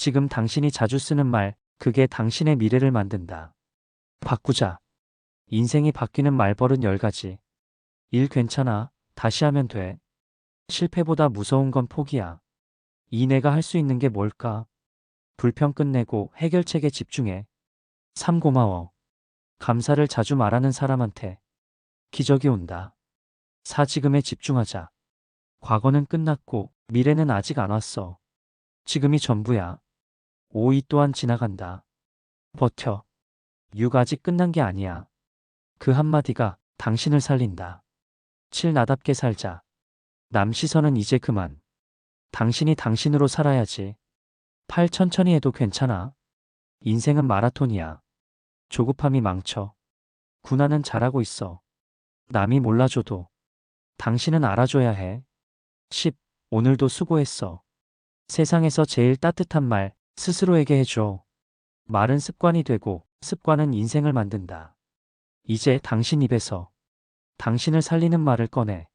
지금 당신이 자주 쓰는 말, 그게 당신의 미래를 만든다. 바꾸자. 인생이 바뀌는 말버릇 10가지. 일 괜찮아. 다시 하면 돼. 실패보다 무서운 건 포기야. 이 내가 할 수 있는 게 뭘까? 불평 끝내고 해결책에 집중해. 3. 고마워. 감사를 자주 말하는 사람한테 기적이 온다. 4. 지금에 집중하자. 과거는 끝났고 미래는 아직 안 왔어. 지금이 전부야. 5. 이 또한 지나간다. 버텨. 6. 아직 끝난 게 아니야. 그 한마디가 당신을 살린다. 7. 나답게 살자. 남 시선은 이제 그만. 당신이 당신으로 살아야지. 8. 천천히 해도 괜찮아. 인생은 마라톤이야. 조급함이 망쳐. 구나는 잘하고 있어. 남이 몰라줘도 당신은 알아줘야 해. 10. 오늘도 수고했어. 세상에서 제일 따뜻한 말 스스로에게 해줘. 말은 습관이 되고 습관은 인생을 만든다. 이제 당신 입에서 당신을 살리는 말을 꺼내.